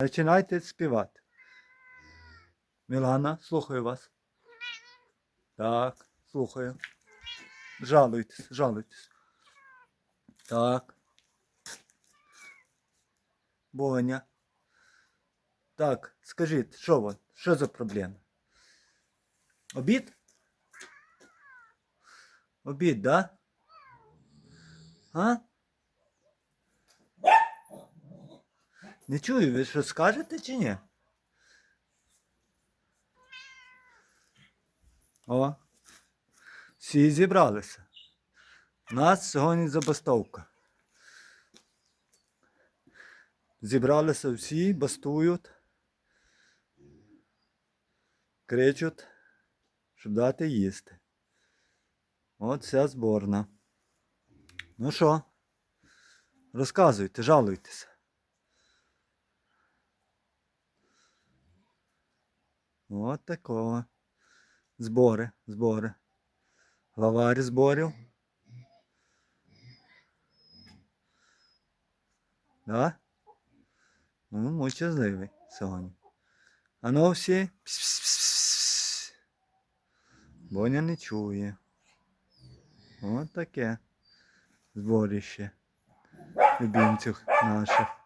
Починайте співати. Мілана, слухаю вас. Так, слухаю. Жалуйтесь, жалуйтесь. Так. Боня. Так, скажіть, що ви? Що за проблема? Обід? Обід, да? А? Не чую, ви що скажете чи ні? О, всі зібралися. У нас сьогодні забастовка. Зібралися всі, бастують, кричуть, щоб дати їсти. От вся зборна. Ну що, розказуйте, жалуйтеся. От такого. Збори, збори. Главарь зборів. Да? Ну, ми щасливий сьогодні. А ну всі. Пс-пс-пс-пс. Боня не чує. От таке зборище любімців наших.